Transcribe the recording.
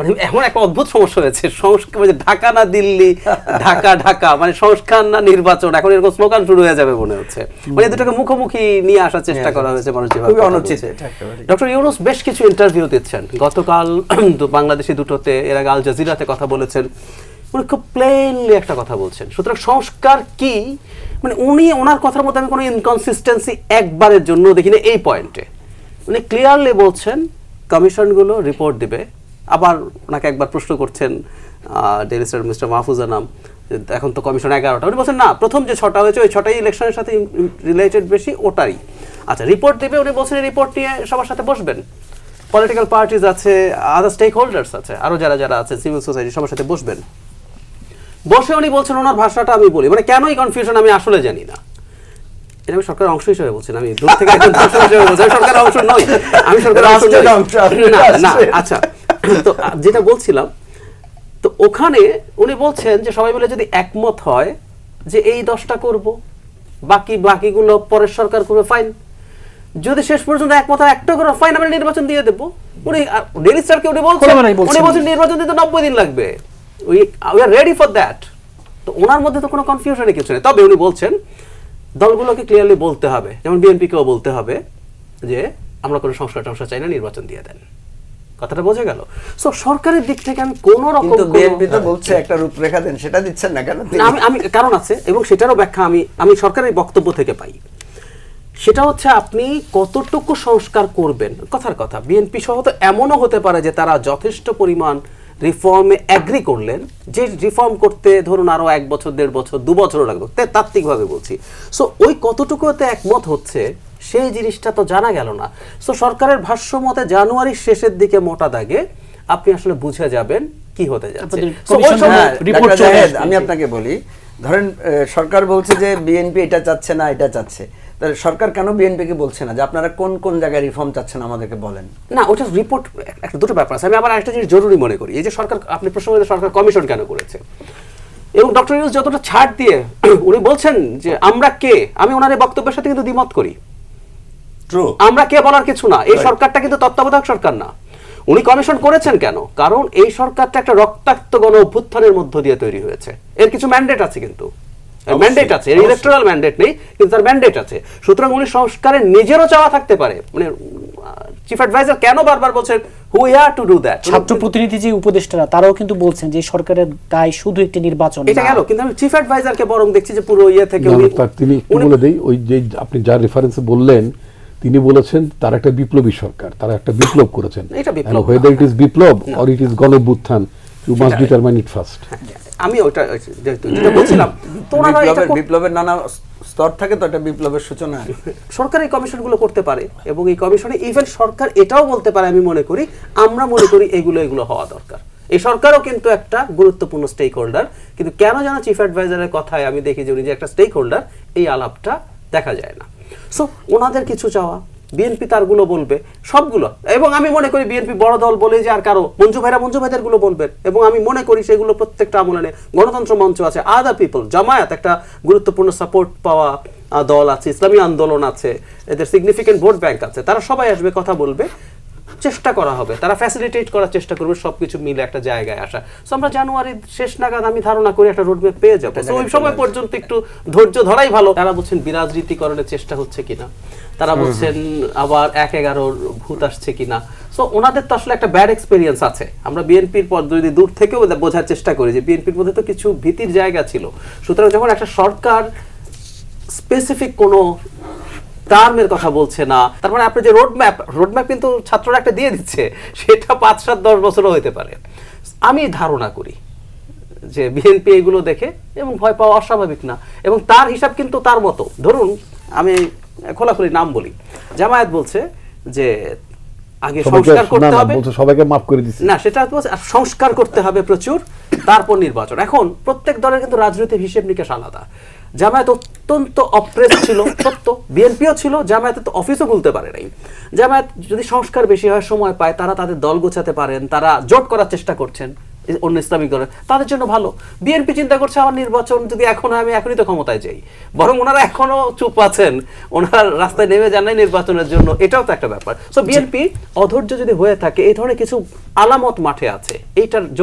মানে এখন একটা অদ্ভুত সমস্যা হয়েছে। সংস্কার মানে ঢাকা না দিল্লি ঢাকা ঢাকা। মানে সংস্কার না নির্বাচন। এখন এরকম স্লোগান শুরু হয়ে যাবে মনে হচ্ছে। মানে দুটোকে মুখোমুখি নিয়ে আসার চেষ্টা করা হয়েছে মানুষ খুবই অনুচিত। ডক্টর ইউনুস বেশ কিছু ইন্টারভিউ দিচ্ছেন। গতকাল বাংলাদেশি দুটোতে এর আগে আল জাজিরাতে কথা বলেছেন। উনি খুব প্লেনলি একটা কথা বলছেন। সুতরাং সংস্কার কি? মানে উনি ওনার কথার মধ্যে আমি কোনো ইনকনসিস্টেন্সি একবারের জন্য দেখিনি এই পয়েন্টে উনি ক্লিয়ারলি বলছেন কমিশনগুলো রিপোর্ট দিবে। আবার ওনাকে একবার প্রশ্ন করছেন ডেলি স্যার মিস্টার মাহফুজা নাম এখন তো কমিশন এগারোটা। উনি বলছেন না প্রথম যে ছটা হয়েছে ওই ছটাই ইলেকশনের সাথে রিলেটেড বেশি ওটাই আচ্ছা রিপোর্ট দেবে উনি বলছেন রিপোর্ট নিয়ে সবার সাথে বসবেন। পলিটিক্যাল পার্টিজ আছে আদার স্টেক হোল্ডার্স আছে আরও যারা যারা আছে সিভিল সোসাইটি সবার সাথে বসবেন। বসে উনি বলছেন ওনার ভাষাটা আমি বলি। মানে কেনই কনফিউশন আমি আসলে জানি না। এটা আমি সরকারের অংশ হিসেবে বলছি আমি দূর থেকে একজন দর্শক হিসেবে বলছি আমি সরকারের অংশ নই। আমি সরকারের অংশ না আচ্ছা তো যেটা বলছিলাম তো ওখানে উনি বলছেন যে সবাই মিলে যদি একমত হয় যে এই দশটা করব বাকি বাকিগুলো পরের সরকার করবে ফাইন যদি শেষ পর্যন্ত একমত হয় একটা করে ফাইন আমরা নির্বাচন দিয়ে দেবো। উনি ডেলি স্যারকে উনি বলছেন বলছেন। উনি বলছেন নির্বাচন দিতে নব্বই দিন লাগবে। We we are ready for that তো ওনার মধ্যে তো কোনো কনফিউশনই কিছু নেই। তবে উনি বলছেন দলগুলোকে ক্লিয়ারলি বলতে হবে যেমন বিএনপিকেও বলতে হবে যে আমরা কোনো সংস্কার টংস্কার চাই না নির্বাচন দিয়ে দেন। কথাটা বোঝা গেল। সো সরকারের দিক থেকে আমি কোনো রকম কিন্তু বিএনপি তো বলছে একটা রূপরেখা দেন সেটা দিচ্ছেন না কেন আমি আমি কারণ আছে এবং সেটারও ব্যাখ্যা আমি আমি সরকারের বক্তব্য থেকে পাই। সেটা হচ্ছে আপনি কতটুকু সংস্কার করবেন? কথার কথা বিএনপি সহ তো এমনও হতে পারে যে তারা যথেষ্ট পরিমাণ রিফর্মে অ্যাগ্রি করলেন। যে রিফর্ম করতে ধরুন আরও এক বছর দেড় বছর দু বছরও লাগবে তাত্ত্বিকভাবে বলছি। সো ওই কতটুকুতে একমত হচ্ছে সেই জিনিসটা তো জানা গেল না। সো সরকারের ভাষ্য মতে জানুয়ারির শেষের দিকে মোটা দাগে আপনি আসলে বুঝে যাবেন কি হতে যাচ্ছে। হ্যাঁ। আমি আপনাকে বলি ধরেন সরকার বলছে যে বিএনপি এটা চাচ্ছে না এটা চাচ্ছে। তাহলে সরকার কেন বিএনপি কে বলছে না? যে আপনারা কোন কোন জায়গায় রিফর্ম চাচ্ছেন আমাদেরকে বলেন। না ওটা রিপোর্ট একটা দুটো ব্যাপার আছে। আমি আবার একটা জিনিস জরুরি মনে করি। এই যে সরকার আপনি প্রশ্ন করেছেন সরকার কমিশন কেন করেছে। এবং ডক্টর ইউজ যতটা ছাড় দিয়ে উনি বলছেন যে আমরা কে? আমি ওনার বক্তব্যের সাথে কিন্তু দ্বিমত করি। আমরা কে বলার কিছু না। এই সরকারটা কিন্তু তত্ত্বাবধায়ক সরকার না। উনি কমিশন করেছেন কেন? কারণ এই সরকারটা একটা রক্তাক্ত গণ অভ্যুত্থানের মধ্য দিয়ে তৈরি হয়েছে। এর কিছু ম্যান্ডেট আছে কিন্তু। ম্যান্ডেট আছে। এর ইলেকট্রাল ম্যান্ডেট নেই কিন্তু তার ম্যান্ডেট আছে। সুতরাং উনি সংস্কারের নিজেরও চাওয়া থাকতে পারে। মানে চিফ অ্যাডভাইজার কেন বারবার বলছেন টু ডু দ্যাট ছাত্র প্রতিনিধি যে উপদেষ্টারা তারাও কিন্তু বলছেন যে সরকারের দায় শুধু একটি নির্বাচন এটা গেল কিন্তু আমি চিফ অ্যাডভাইজারকে বরং দেখছি যে পুরো ইয়ে থেকে উনি তিনি বলে দেই ওই যে আপনি যার রেফারেন্সে বললেন তিনি বলেছেন তারা একটা বিপ্লবী সরকার তারা একটা বিপ্লব করেছেন। এটা বিপ্লব না। Whether it is Biplab or it is গণবুত্থান you must determine it first আমি ওটা যেটা বলছিলাম বিপ্লবের বিপ্লবের নানা স্তর থাকে তো এটা বিপ্লবের সূচনা। সরকার এই কমিশনগুলো করতে পারে এবং এই কমিশনে ইভেন সরকার এটাও বলতে পারে আমি মনে করি আমরা মনে করি এগুলো এগুলো হওয়া দরকার। এই সরকারও কিন্তু একটা গুরুত্বপূর্ণ স্টেক হোল্ডার কিন্তু কেন যেন চিফ অ্যাডভাইজারের কথায় আমি দেখি যে উনি যে একটা স্টেক হোল্ডার এই আলাপটা দেখা যায় না। সো ওনাদের কিছু চাওয়া। বিএনপি তারগুলো বলবে, সবগুলো। এবং আমি মনে করি বিএনপি বড় দল বলে যে আর কারও, মঞ্জু ভাইরা, মঞ্জু ভাইদেরগুলো বলবেন এবং আমি মনে করি সেগুলো প্রত্যেকটা আমলে গণতন্ত্র মঞ্চ আছে আদার পিপল জামায়াত, একটা গুরুত্বপূর্ণ সাপোর্ট পাওয়া দল আছে, ইসলামী আন্দোলন আছে, এদের সিগনিফিকেন্ট ভোট ব্যাংক আছে, তারা সবাই আসবে, কথা বলবে। চেষ্টা করা হবে। তারা ফ্যাসিলিটেট করার চেষ্টা করবে সবকিছু মিলে একটা জায়গায় আসা। সো আমরা জানুয়ারির শেষ নাগাদ আমি ধারণা করি একটা রোডম্যাপ পেয়ে যাব। So, ওই সময় পর্যন্ত একটু ধৈর্য ধরাই ভালো। তারা বলছেন বিরাজনীতিকরণের চেষ্টা হচ্ছে কিনা? তারা বলছেন আবার এক এগারোর ভূত আসছে কিনা? সো ওনাদের তো আসলে একটা ব্যাড এক্সপিরিয়েন্স আছে। আমরা বিএনপির পর যদি দূর থেকেও বোঝার চেষ্টা করি যে বিএনপির মধ্যে তো কিছু ভীতির জায়গা ছিল। সুতরাং যখন একটা সরকার স্পেসিফিক কোনো টার্মের কথা বলছে না। তার মানে আপনি যে রোড ম্যাপ রোড ম্যাপ কিন্তু ছাত্ররা একটা দিয়ে দিচ্ছে সেটা পাঁচ সাত দশ বছরও হতে পারে। আমি ধারণা করি যে বিএনপি এগুলো দেখে এবং ভয় পাওয়া অস্বাভাবিক না। এবং তার হিসাব কিন্তু তার মতো। ধরুন আমি খোলাখুলি নাম বলি। জামায়াত বলছে যে আগে সংস্কার করতে হবে। সবাইকে মাফ করে দিচ্ছে না সেটা তো সংস্কার করতে হবে প্রচুর তারপর নির্বাচন। এখন প্রত্যেক দলের কিন্তু রাজনৈতিক হিসেব নিকেশ আলাদা। জামায়াত অত্যন্ত অপ্রেস ছিল, সত্য। বিএনপিও ছিল, জামায়াতে তো অফিসও খুলতে পারে নাই। জামায়াত যদি সংস্কার বেশি হয় সময় পায়, তারা তাদের দল গোছাতে পারেন, তারা জোট করার চেষ্টা করছেন অন্য ইসলামিক দলের। তাদের জন্য ভালো। বিএনপি চিন্তা করছে, আমার নির্বাচন যদি এখন আমি এখনই তো ক্ষমতায় যাই। বরং ওনারা এখনও চুপ আছেন। ওনারা রাস্তায় নেমে যান নাই নির্বাচনের জন্য। এটাও তো একটা ব্যাপার। সো বিএনপি অধৈর্য যদি হয়ে থাকে, এই ধরনের কিছু আলামত মাঠে আছে। এইটার